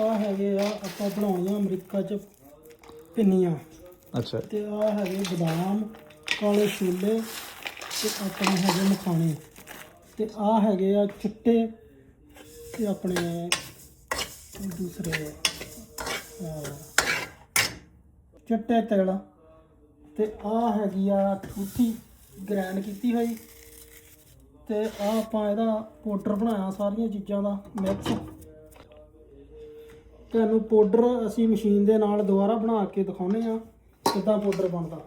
ਆ ਹੈਗੇ ਆ ਆਪਾਂ ਬਣਾਉਣੀਆਂ ਅਮਰੀਕਾ 'ਚ ਪਿੰਨੀਆਂ। ਅੱਛਾ। ਤੇ ਆ ਹੈਗੇ ਬਦਾਮ ਕਾਲੇ ਛੋਲੇ ਤੇ ਆਪਣੇ ਹੈਗੇ ਮਖਾਣੇ। ਤੇ ਆ ਹੈਗੇ ਆ ਚਿੱਟੇ ਤੇ ਆਪਣੇ ਦੂਸਰੇ ਚਿੱਟੇ ਤਿਲ। ਤੇ ਆ ਹੈਗੀ ਆ ਠੂਠੀ ਗ੍ਰਾਈਂਡ ਕੀਤੀ ਹੋਈ। ਤੇ ਆ ਆਪਾਂ ਇਹਦਾ ਪਾਊਡਰ ਬਣਾਇਆ ਸਾਰੀਆਂ ਚੀਜ਼ਾਂ ਦਾ ਮਿਕਸ। ਤੁਹਾਨੂੰ ਪਾਊਡਰ ਅਸੀਂ ਮਸ਼ੀਨ ਦੇ ਨਾਲ ਦੁਬਾਰਾ ਬਣਾ ਕੇ ਦਿਖਾਉਨੇ ਆ, ਕਿੱਦਾਂ ਪਾਊਡਰ ਬਣਦਾ।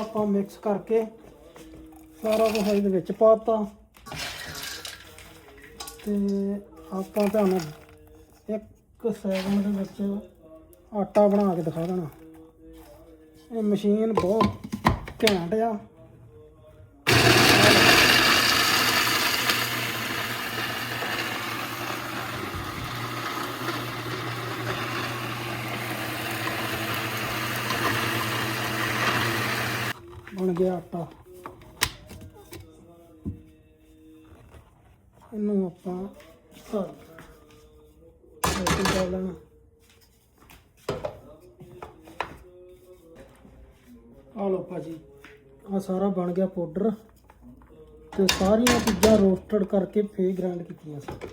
ਆਪਾਂ ਮਿਕਸ ਕਰਕੇ ਸਾਰਾ ਕੁਝ ਇਹਦੇ ਵਿੱਚ ਪਾਤਾ ਤੇ ਆਪਾਂ ਤੁਹਾਨੂੰ ਇੱਕ ਸੈਕਿੰਡ ਦੇ ਵਿੱਚ ਆਟਾ ਬਣਾ ਕੇ ਦਿਖਾ ਦੇਣਾ। ਇਹ ਮਸ਼ੀਨ ਬਹੁਤ ਘੈਂਟ ਆ। ਬਣ ਗਿਆ ਆਟਾ। ਇਹਨੂੰ ਆਪਾਂ ਹਾਂ ਕਰ ਲੈਣਾ। ਆ ਲਓ ਭਾਜੀ ਆ ਸਾਰਾ ਬਣ ਗਿਆ ਪਾਊਡਰ ਤੇ ਸਾਰੀਆਂ ਚੀਜ਼ਾਂ ਰੋਸਟਡ ਕਰਕੇ ਫੇਰ ਗ੍ਰਾਈਂਡ ਕੀਤੀਆਂ ਸੀ।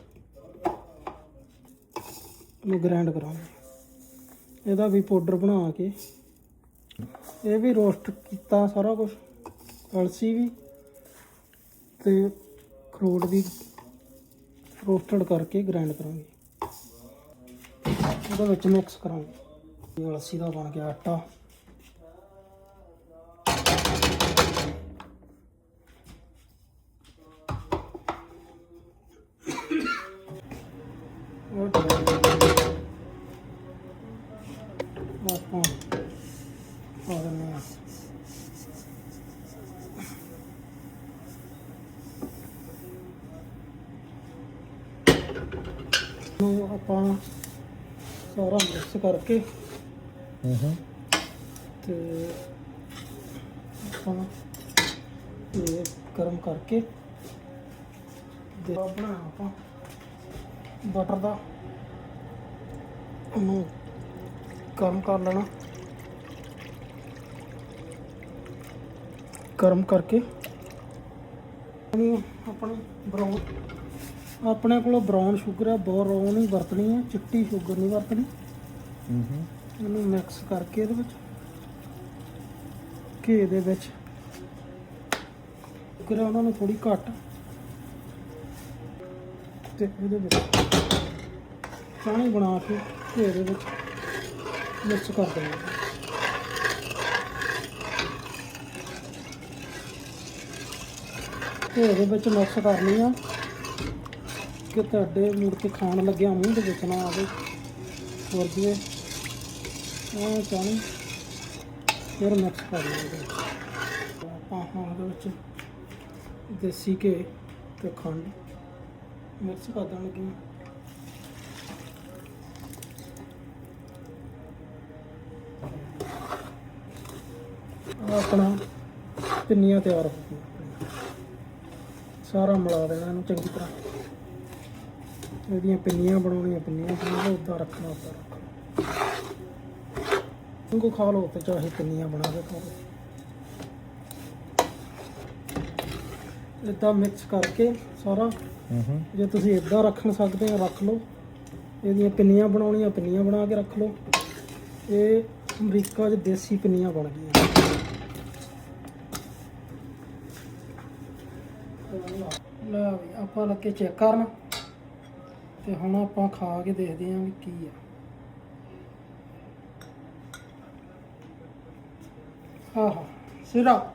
ਇਹਨੂੰ ਗ੍ਰਾਈਂਡ ਕਰਾਂਗੇ। ਇਹਦਾ ਵੀ ਪਾਊਡਰ ਬਣਾ ਕੇ ਇਹ ਵੀ ਰੋਸਟ ਕੀਤਾ ਸਾਰਾ ਕੁਝ ਅਲਸੀ ਵੀ ਤੇ ਖਰੋਟ ਵੀ ਰੋਸਟਡ ਕਰਕੇ ਗ੍ਰਾਈਂਡ ਕਰਾਂਗੇ। ਉਹਦੇ ਵਿੱਚ ਮਿਕਸ ਕਰਾਂਗੇ। ਅਲਸੀ ਦਾ ਬਣ ਗਿਆ ਆਟਾ ਉਹ ਆਪਾਂ ਪਾ ਦਿੰਦੇ ਹਾਂ ਨੂੰ ਆਪਾਂ ਸਾਰਾ ਮਿਕਸ ਕਰਕੇ ਹੂੰ ਹੂੰ। ਤੇ ਆਪਾਂ ਇਹ ਗਰਮ ਕਰਕੇ ਦੇ ਬਣਾ ਆਪਾਂ ਬਟਰ ਦਾ। ਉਹਨੂੰ ਗਰਮ ਕਰ ਲੈਣਾ। ਗਰਮ ਕਰਕੇ ਆਪਣੀ ਬਰਾਊਨ ਆਪਣੇ ਕੋਲ ਬਰਾਊਨ ਸ਼ੂਗਰ ਹੈ ਬਰਾਊਨ ਹੀ ਵਰਤਣੀ ਹੈ ਚਿੱਟੀ ਸ਼ੂਗਰ ਨਹੀਂ ਵਰਤਣੀ। ਹੂੰ ਹੂੰ ਇਹਨੂੰ ਮਿਕਸ ਕਰਕੇ ਇਹਦੇ ਵਿੱਚ ਘੇ ਦੇ ਵਿੱਚ। ਸ਼ੂਗਰ ਉਹਨਾਂ ਨੂੰ ਥੋੜੀ ਘੱਟ। ਤੇ ਇਹਦੇ ਵਿੱਚ ਪਾਣੀ ਬਣਾ ਕੇ ਘੇ ਦੇ ਵਿੱਚ ਮਿਕਸ ਕਰ ਦੇਣਾ ਘੇ ਦੇ ਵਿੱਚ ਮਿਕਸ ਕਰਨੀ ਆ। ਕਿ ਤੁਹਾਡੇ ਮੁੜ ਕੇ ਖਾਣ ਲੱਗਿਆ ਮੂੰਹ ਦੇ ਵਿੱਚ ਨਾ ਆਵੇ। ਹੋਰ ਜੀਏ ਉਹ ਚਾਣੀ ਫਿਰ ਮਿਕਸ ਕਰ ਲਵਾਂਗੇ ਆਪਾਂ ਹਾਂ ਉਹਦੇ ਵਿੱਚ ਦੇਸੀ ਘੇ ਤੇ ਖੰਡ ਮਿਕਸ ਕਰ ਦੇਣ ਲੱਗੇ ਆਪਣਾ ਪਿੰਨੀਆਂ ਤਿਆਰ ਹੋ ਗਈਆਂ। ਸਾਰਾ ਮਿਲਾ ਦੇਣਾ ਇਹਨੂੰ ਚੰਗੀ ਤਰ੍ਹਾਂ। ਇਹਦੀਆਂ ਪਿੰਨੀਆਂ ਬਣਾਉਣੀਆਂ ਪਿੰਨੀਆਂ ਬਣਾ ਲਓ ਉੱਦਾਂ ਰੱਖਣਾ ਉੱਦਾਂ ਰੱਖਣਾ। ਖਾ ਲਓ ਤੇ ਚਾਹੇ ਪਿੰਨੀਆਂ ਬਣਾ ਕੇ ਖਾ ਲਓ ਇਦਾਂ ਮਿਕਸ ਕਰਕੇ ਸਾਰਾ। ਜੇ ਤੁਸੀਂ ਇਦਾਂ ਰੱਖਣ ਸਕਦੇ ਆ ਰੱਖ ਲਓ। ਇਹਦੀਆਂ ਪਿੰਨੀਆਂ ਬਣਾਉਣੀਆਂ ਪਿੰਨੀਆਂ ਬਣਾ ਕੇ ਰੱਖ ਲਓ। ਇਹ ਅਮਰੀਕਾ 'ਚ ਦੇਸੀ ਪਿੰਨੀਆਂ ਬਣ ਗਈਆਂ। ਲੈ ਆਪਾਂ ਲੱਗੇ ਚੈੱਕ ਕਰਨ। ਤੇ ਹੁਣ ਆਪਾਂ ਖਾ ਕੇ ਦੇਖਦੇ ਆਂ ਵੀ ਕੀ ਆ। ਆਹਾ, ਸਿਰਾ।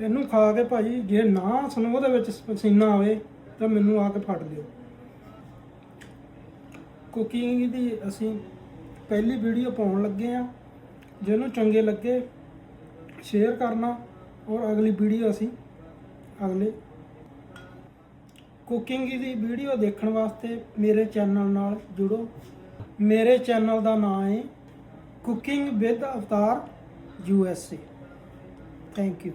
ਇਹਨੂੰ ਖਾ ਕੇ ਭਾਈ ਜੇ ਨਾ ਸਾਨੂੰ ਉਹਦੇ ਵਿੱਚ ਪਸੀਨਾ ਆਵੇ, ਤਾਂ ਮੈਨੂੰ ਆ ਕੇ ਫੜ ਲਿਓ। ਕੁਕਿੰਗ ਦੀ ਅਸੀਂ ਪਹਿਲੀ ਵੀਡੀਓ ਪਾਉਣ ਲੱਗੇ ਆ। ਜਿਹਨੂੰ ਚੰਗੇ ਲੱਗੇ ਸ਼ੇਅਰ ਕਰਨਾ। ਔਰ ਅਗਲੀ ਵੀਡੀਓ ਅਸੀਂ ਅਗਲੇ ਕੁਕਿੰਗ ਦੀ ਵੀਡੀਓ ਦੇਖਣ ਵਾਸਤੇ ਮੇਰੇ ਚੈਨਲ ਨਾਲ ਜੁੜੋ। ਮੇਰੇ ਚੈਨਲ ਦਾ ਨਾਮ ਹੈ cooking with Avtar U S A thank you